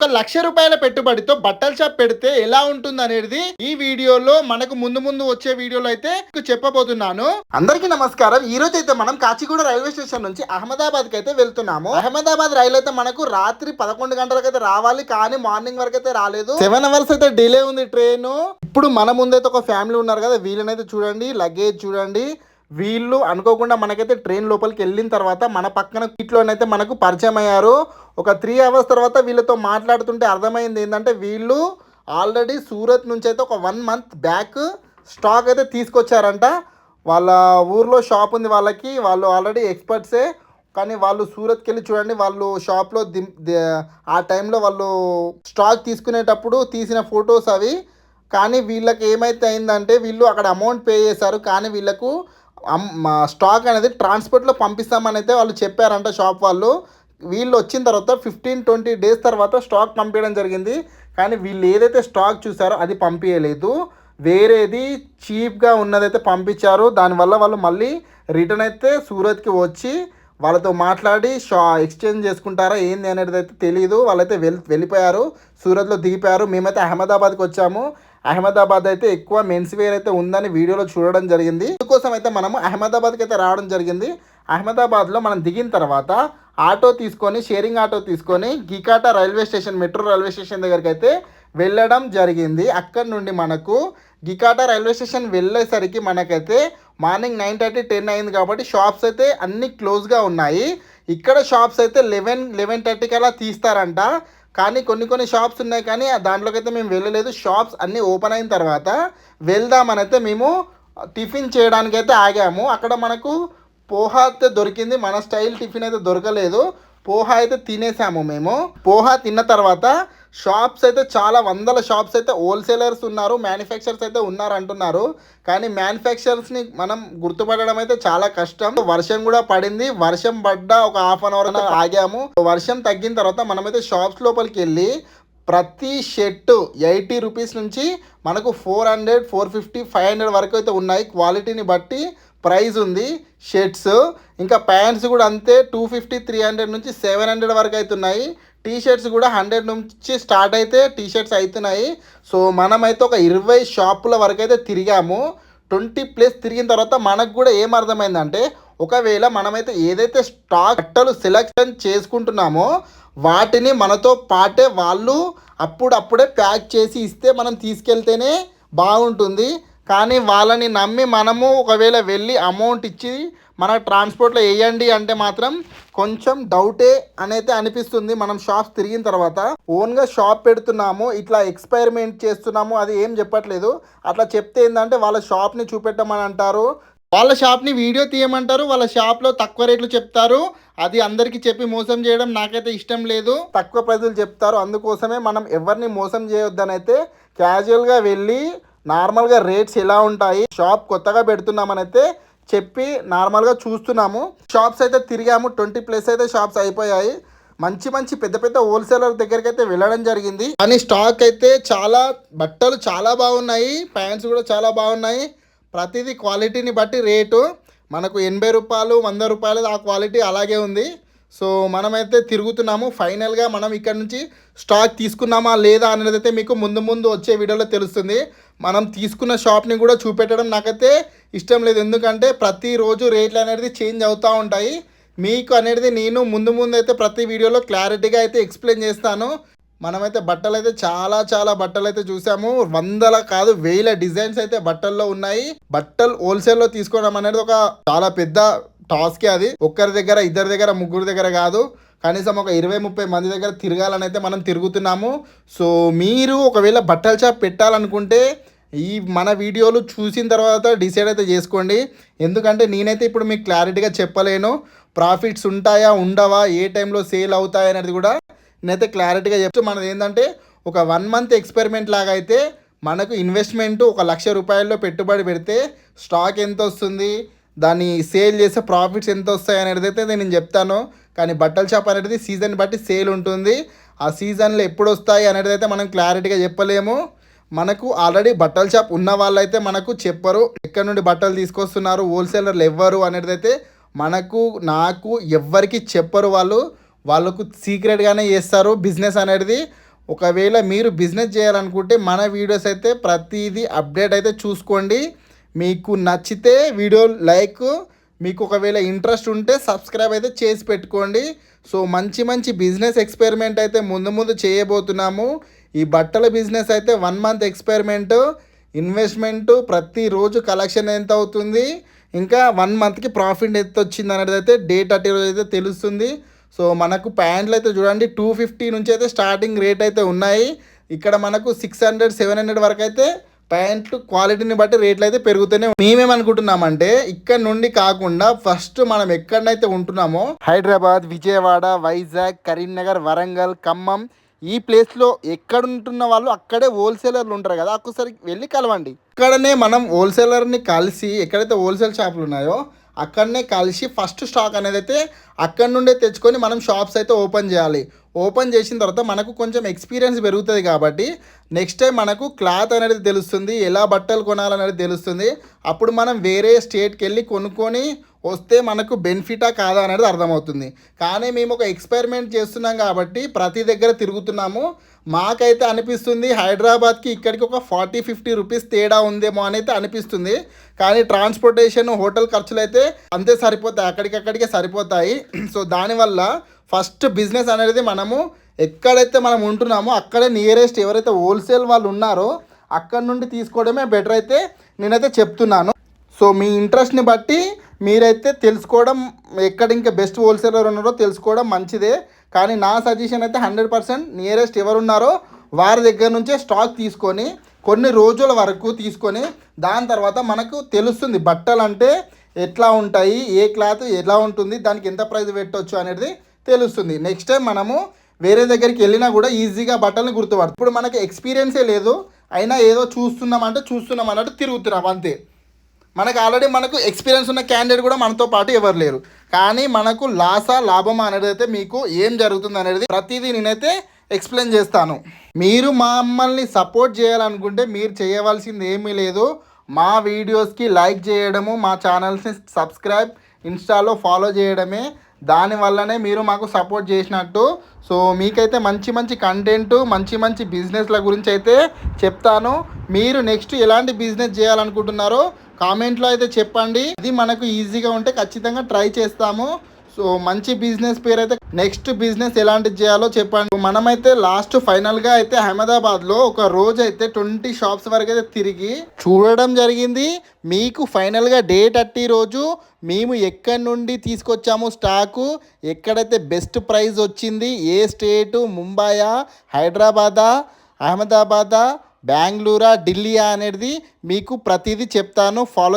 ఒక లక్ష రూపాయల పెట్టుబడితో బట్టల షాప్ పెడితే ఎలా ఉంటుంది అనేది ఈ వీడియోలో మనకు ముందు ముందు వచ్చే వీడియోలో అయితే చెప్పబోతున్నాను. అందరికీ నమస్కారం. ఈ రోజు అయితే మనం కాచిగూడ రైల్వే స్టేషన్ నుంచి అహ్మదాబాద్కి అయితే వెళ్తున్నాము. అహ్మదాబాద్ రైలు అయితే మనకు రాత్రి పదకొండు గంటలకు అయితే రావాలి కానీ మార్నింగ్ వరకు అయితే రాలేదు. సెవెన్ అవర్స్ అయితే డిలే ఉంది ట్రైన్. ఇప్పుడు మన ముందైతే ఒక ఫ్యామిలీ ఉన్నారు కదా వీళ్ళనైతే చూడండి లగేజ్ చూడండి. వీళ్ళు అనుకోకుండా మనకైతే ట్రైన్ లోపలికి వెళ్ళిన తర్వాత మన పక్కన ఇట్లోనైతే మనకు పరిచయం అయ్యారు. ఒక త్రీ అవర్స్ తర్వాత వీళ్ళతో మాట్లాడుతుంటే అర్థమైంది ఏంటంటే వీళ్ళు ఆల్రెడీ సూరత్ నుంచి అయితే ఒక వన్ మంత్ బ్యాక్ స్టాక్ అయితే తీసుకొచ్చారంట. వాళ్ళ ఊర్లో షాప్ ఉంది వాళ్ళకి. వాళ్ళు ఆల్రెడీ ఎక్స్పర్ట్సే కానీ వాళ్ళు సూరత్కి వెళ్ళి చూడండి వాళ్ళు షాప్లో దిం ది- ఆ టైంలో వాళ్ళు స్టాక్ తీసుకునేటప్పుడు తీసిన ఫొటోస్ అవి. కానీ వీళ్ళకి ఏమైతే అయిందంటే వీళ్ళు అక్కడ అమౌంట్ పే చేశారు. కానీ వీళ్ళకు మా స్టాక్ అనేది ట్రాన్స్పోర్ట్లో పంపిస్తామని అయితే వాళ్ళు చెప్పారంట షాప్ వాళ్ళు. వీళ్ళు వచ్చిన తర్వాత ఫిఫ్టీన్ ట్వంటీ డేస్ తర్వాత స్టాక్ పంపించడం జరిగింది. కానీ వీళ్ళు ఏదైతే స్టాక్ చూసారో అది పంపించలేదు. వేరేది చీప్గా ఉన్నదైతే పంపించారు. దానివల్ల వాళ్ళు మళ్ళీ రిటర్న్ అయితే సూరత్కి వచ్చి వాళ్ళతో మాట్లాడి షా ఎక్స్చేంజ్ చేసుకుంటారా ఏంది అనేది అయితే తెలియదు వాళ్ళైతే వెళ్ వెళ్ళిపోయారు. సూరత్లో దిగిపోయారు. మేమైతే అహ్మదాబాద్కి వచ్చాము. అహ్మదాబాద్ అయితే ఎక్కువ మెన్స్ వేర్ అయితే ఉందని వీడియోలో చూడడం జరిగింది. అందుకోసం అయితే మనము అహ్మదాబాద్కి అయితే రావడం జరిగింది. అహ్మదాబాద్లో మనం దిగిన తర్వాత ఆటో తీసుకొని షేరింగ్ ఆటో తీసుకొని గికాటా railway station metro railway station దగ్గరికి అయితే వెళ్ళడం జరిగింది. అక్కడి నుండి మనకు గికాటా రైల్వే స్టేషన్ వెళ్ళేసరికి మనకైతే మార్నింగ్ నైన్ థర్టీ టెన్ అయింది కాబట్టి షాప్స్ అయితే అన్ని క్లోజ్గా ఉన్నాయి. ఇక్కడ షాప్స్ అయితే లెవెన్ లెవెన్ థర్టీకి అలా తీస్తారంట. కానీ కొన్ని కొన్ని షాప్స్ ఉన్నాయి కానీ దాంట్లోకి అయితే మేము వెళ్ళలేదు. షాప్స్ అన్నీ ఓపెన్ అయిన తర్వాత వెళ్దామనైతే మేము టిఫిన్ చేయడానికి అయితే ఆగాము. అక్కడ మనకు పోహా అయితే దొరికింది. మన స్టైల్ టిఫిన్ అయితే దొరకలేదు. పోహా అయితే తినేసాము మేము. పోహా తిన్న తర్వాత షాప్స్ అయితే చాలా వందల షాప్స్ అయితే హోల్సేలర్స్ ఉన్నారు మ్యానుఫ్యాక్చర్స్ అయితే ఉన్నారు అంటున్నారు. కానీ మ్యానుఫ్యాక్చరర్స్ని మనం గుర్తుపడడం అయితే చాలా కష్టం. వర్షం కూడా పడింది. వర్షం పడ్డ ఒక హాఫ్ అన్ అవర్ ఆగాము. వర్షం తగ్గిన తర్వాత మనమైతే షాప్స్ లోపలికి వెళ్ళి ప్రతి షర్ట్ ఎయిటీ రూపీస్ నుంచి మనకు four hundred four fifty five hundred వరకు అయితే ఉన్నాయి. క్వాలిటీని బట్టి ప్రైస్ ఉంది షర్ట్స్ ఇంకా ప్యాంట్స్ కూడా అంతే టూ ఫిఫ్టీ త్రీ హండ్రెడ్ నుంచి సెవెన్ హండ్రెడ్ వరకు అవుతున్నాయి. టీ షర్ట్స్ కూడా హండ్రెడ్ నుంచి స్టార్ట్ అయితే టీ షర్ట్స్ అవుతున్నాయి. సో మనమైతే ఒక ఇరవై షాపుల వరకు అయితే తిరిగాము. ట్వంటీ ప్లేస్ తిరిగిన తర్వాత మనకు కూడా ఏం అర్థమైందంటే ఒకవేళ మనమైతే ఏదైతే స్టాక్ బట్టలు సెలెక్షన్ చేసుకుంటున్నామో వాటిని మనతో పాటే వాళ్ళు అప్పుడప్పుడే ప్యాక్ చేసి ఇస్తే మనం తీసుకెళ్తేనే బాగుంటుంది. కానీ వాళ్ళని నమ్మి మనము ఒకవేళ వెళ్ళి అమౌంట్ ఇచ్చి మన ట్రాన్స్పోర్ట్లో వేయండి అంటే మాత్రం కొంచెం డౌటే అనేది అనిపిస్తుంది. మనం షాప్స్ తిరిగిన తర్వాత ఓన్గా షాప్ పెడుతున్నాము ఇట్లా ఎక్స్పెరిమెంట్ చేస్తున్నాము అది ఏం చెప్పట్లేదు. అట్లా చెప్తే ఏంటంటే వాళ్ళ షాప్ని చూపెట్టమని అంటారు. వాళ్ళ షాప్ని వీడియో తీయమంటారు వాళ్ళ షాప్లో తక్కువ రేట్లు చెప్తారు. అది అందరికీ చెప్పి మోసం చేయడం నాకైతే ఇష్టం లేదు. తక్కువ ప్రైజులు చెప్తారు. అందుకోసమే మనం ఎవరిని మోసం చేయొద్దని అయితే క్యాజువల్గా వెళ్ళి నార్మల్గా రేట్స్ ఎలా ఉంటాయి షాప్ కొత్తగా పెడుతున్నామని అయితే చెప్పి నార్మల్గా చూస్తున్నాము. షాప్స్ అయితే తిరిగాము ట్వంటీ ప్లస్ అయితే షాప్స్ అయిపోయాయి. మంచి మంచి పెద్ద పెద్ద హోల్సేలర్ దగ్గరికి అయితే వెళ్ళడం జరిగింది. కానీ స్టాక్ అయితే చాలా బట్టలు చాలా బాగున్నాయి ప్యాంట్స్ కూడా చాలా బాగున్నాయి. ప్రతిదీ క్వాలిటీని బట్టి రేటు. మనకు ఎనభై రూపాయలు వంద రూపాయలు ఆ క్వాలిటీ అలాగే ఉంది. సో మనమైతే తిరుగుతున్నాము. ఫైనల్గా మనం ఇక్కడ నుంచి స్టాక్ తీసుకున్నామా లేదా అనేది అయితే మీకు ముందు ముందు వచ్చే వీడియోలో తెలుస్తుంది. మనం తీసుకున్న షాప్ని కూడా చూపెట్టడం నాకైతే ఇష్టం లేదు. ఎందుకంటే ప్రతిరోజు రేట్లు అనేది చేంజ్ అవుతూ ఉంటాయి. మీకు అనేది నేను ముందు ముందు అయితే ప్రతి వీడియోలో క్లారిటీగా అయితే ఎక్స్ప్లెయిన్ చేస్తాను. మనమైతే బట్టలు అయితే చాలా చాలా బట్టలు అయితే చూసాము. వందల కాదు వేల డిజైన్స్ అయితే బట్టల్లో ఉన్నాయి. బట్టలు హోల్సేల్లో తీసుకోవడం అనేది ఒక చాలా పెద్ద టాస్కే అది. ఒక్కరి దగ్గర ఇద్దరి దగ్గర ముగ్గురు దగ్గర కాదు. కనీసం ఒక ఇరవై ముప్పై మంది దగ్గర తిరగాలని అయితే మనం తిరుగుతున్నాము. సో మీరు ఒకవేళ బట్టల షాప్ పెట్టాలనుకుంటే ఈ మన వీడియోలు చూసిన తర్వాత డిసైడ్ అయితే చేసుకోండి. ఎందుకంటే నేనైతే ఇప్పుడు మీకు క్లారిటీగా చెప్పలేను. ప్రాఫిట్స్ ఉంటాయా ఉండవా ఏ టైంలో సేల్ అవుతాయి అనేది కూడా నేనైతే క్లారిటీగా చెప్తూ మనది ఏంటంటే ఒక వన్ మంత్ ఎక్స్పెరిమెంట్ లాగా అయితే మనకు ఇన్వెస్ట్మెంట్ ఒక లక్ష రూపాయల్లో పెట్టుబడి పెడితే స్టాక్ ఎంత వస్తుంది? దాన్ని సేల్ చేసే ప్రాఫిట్స్ ఎంత వస్తాయి అనేది అయితే నేను చెప్తాను. కానీ బట్టల షాప్ అనేది సీజన్ బట్టి సేల్ ఉంటుంది. ఆ సీజన్లో ఎప్పుడు వస్తాయి అనేది అయితే మనం క్లారిటీగా చెప్పలేము. మనకు ఆల్రెడీ బట్టల షాప్ ఉన్న వాళ్ళైతే మనకు చెప్పరు. ఎక్కడి నుండి బట్టలు తీసుకొస్తున్నారు హోల్సేలర్లు ఎవ్వరు అనేది అయితే మనకు నాకు ఎవ్వరికి చెప్పరు వాళ్ళు. వాళ్ళకు సీక్రెట్గానే చేస్తారు బిజినెస్ అనేది. ఒకవేళ మీరు బిజినెస్ చేయాలనుకుంటే మన వీడియోస్ అయితే ప్రతిదీ అప్డేట్ అయితే చూసుకోండి. మీకు నచ్చితే వీడియో లైక్ మీకు ఒకవేళ ఇంట్రెస్ట్ ఉంటే సబ్స్క్రైబ్ అయితే చేసి పెట్టుకోండి. సో మంచి మంచి బిజినెస్ ఎక్స్పెరిమెంట్ అయితే ముందు ముందు చేయబోతున్నాము. ఈ బట్టల బిజినెస్ అయితే వన్ మంత్ ఎక్స్పెరిమెంట్ ఇన్వెస్ట్మెంట్ ప్రతిరోజు కలెక్షన్ ఎంత అవుతుంది ఇంకా వన్ మంత్కి ప్రాఫిట్ ఎంత వచ్చింది అనేది అయితే డే థర్టీ రోజు అయితే తెలుస్తుంది. సో మనకు ప్యాంట్లు అయితే చూడండి టూ ఫిఫ్టీ నుంచి అయితే స్టార్టింగ్ రేట్ అయితే ఉన్నాయి. ఇక్కడ మనకు సిక్స్ హండ్రెడ్ సెవెన్ హండ్రెడ్ వరకు అయితే ప్యాంట్లు క్వాలిటీని బట్టి రేట్లు అయితే పెరుగుతూనే మేమేమనుకుంటున్నామంటే ఇక్కడ నుండి కాకుండా ఫస్ట్ మనం ఎక్కడనైతే ఉంటున్నామో హైదరాబాద్ విజయవాడ వైజాగ్ కరీంనగర్ వరంగల్ ఖమ్మం ఈ ప్లేస్లో ఎక్కడ ఉంటున్న వాళ్ళు అక్కడే హోల్సేలర్లు ఉంటారు కదా ఒక్కసారి వెళ్ళి కలవండి. ఇక్కడనే మనం హోల్సేలర్ని కలిసి ఎక్కడైతే హోల్సేల్ షాపులు ఉన్నాయో అక్కడనే కలిసి ఫస్ట్ స్టాక్ అనేది అయితే అక్కడ నుండే తెచ్చుకొని మనం షాప్స్ అయితే ఓపెన్ చేయాలి. ఓపెన్ చేసిన తర్వాత మనకు కొంచెం ఎక్స్పీరియన్స్ పెరుగుతుంది కాబట్టి నెక్స్ట్ టైం మనకు క్లాత్ అనేది తెలుస్తుంది ఎలా బట్టలు కొనాలనేది తెలుస్తుంది. అప్పుడు మనం వేరే స్టేట్కి వెళ్ళి కొనుక్కొని వస్తే మనకు బెనిఫిటా కాదా అనేది అర్థమవుతుంది. కానీ మేము ఒక ఎక్స్పెరిమెంట్ చేస్తున్నాం కాబట్టి ప్రతి దగ్గర తిరుగుతున్నాము. మాకైతే అనిపిస్తుంది హైదరాబాద్కి ఇక్కడికి ఒక ఫార్టీ ఫిఫ్టీ రూపీస్ తేడా ఉందేమో అని అయితే అనిపిస్తుంది. కానీ ట్రాన్స్పోర్టేషన్ హోటల్ ఖర్చులు అయితే అంతే సరిపోతాయి అక్కడికక్కడికే సరిపోతాయి. సో దానివల్ల ఫస్ట్ బిజినెస్ అనేది మనము ఎక్కడైతే మనం ఉంటున్నామో అక్కడే నియరెస్ట్ ఎవరైతే హోల్సేల్ వాళ్ళు ఉన్నారో అక్కడ నుండి తీసుకోవడమే బెటర్ అయితే నేనైతే చెప్తున్నాను. సో మీ ఇంట్రెస్ట్ని బట్టి మీరైతే తెలుసుకోవడం ఎక్కడ ఇంకా బెస్ట్ హోల్సేలర్ ఉన్నారో తెలుసుకోవడం మంచిదే. కానీ నా సజెషన్ అయితే హండ్రెడ్ పర్సెంట్ నియరెస్ట్ ఎవరున్నారో వారి దగ్గర నుంచే స్టాక్ తీసుకొని కొన్ని రోజుల వరకు తీసుకొని దాని తర్వాత మనకు తెలుస్తుంది బట్టలు అంటే ఎట్లా ఉంటాయి ఏ క్లాత్ ఎలా ఉంటుంది దానికి ఎంత ప్రైస్ పెట్టవచ్చు అనేది తెలుస్తుంది. నెక్స్ట్ టైం మనము వేరే దగ్గరికి వెళ్ళినా కూడా ఈజీగా బట్టలు గుర్తుపడుతుంది ఇప్పుడు మనకి ఎక్స్పీరియన్సే లేదు అయినా ఏదో చూస్తున్నాం అంటే చూస్తున్నాం అన్నట్టు తిరుగుతున్నాం అంతే. మనకు ఆల్రెడీ మనకు ఎక్స్పీరియన్స్ ఉన్న క్యాండిడేట్ కూడా మనతో పాటు ఎవరు లేరు. కానీ మనకు లాసా లాభమా అనేది అయితే మీకు ఏం జరుగుతుంది అనేది ప్రతిదీ నేనైతే ఎక్స్ప్లెయిన్ చేస్తాను. మీరు మమ్మల్ని సపోర్ట్ చేయాలనుకుంటే మీరు చేయవలసింది ఏమీ లేదు. మా వీడియోస్కి లైక్ చేయడము మా ఛానల్స్ని సబ్స్క్రైబ్ ఇన్స్టాలో ఫాలో చేయడమే. దానివల్లనే మీరు మాకు సపోర్ట్ చేసినట్టు. సో మీకైతే మంచి మంచి కంటెంట్ మంచి మంచి బిజినెస్ల గురించి అయితే చెప్తాను. మీరు నెక్స్ట్ ఎలాంటి బిజినెస్ చేయాలనుకుంటున్నారో కామెంట్లో అయితే చెప్పండి. ఇది మనకు ఈజీగా ఉంటే ఖచ్చితంగా ట్రై చేస్తాము. సో మంచి బిజినెస్ పేరు అయితే నెక్స్ట్ బిజినెస్ ఎలాంటిది చేయాలో చెప్పండి. మనమైతే లాస్ట్ ఫైనల్గా అయితే అహ్మదాబాద్లో ఒక రోజు అయితే ట్వంటీ షాప్స్ వరకు అయితే తిరిగి చూడడం జరిగింది. మీకు ఫైనల్గా డే థర్టీ రోజు మేము ఎక్కడి నుండి తీసుకొచ్చాము స్టాకు ఎక్కడైతే బెస్ట్ ప్రైస్ వచ్చింది ఏ స్టేటు ముంబాయా హైదరాబాదా అహ్మదాబాదా బెంగళూరా ఢిల్లీయా అనేది మీకు ప్రతిదీ చెప్తాను. ఫాలో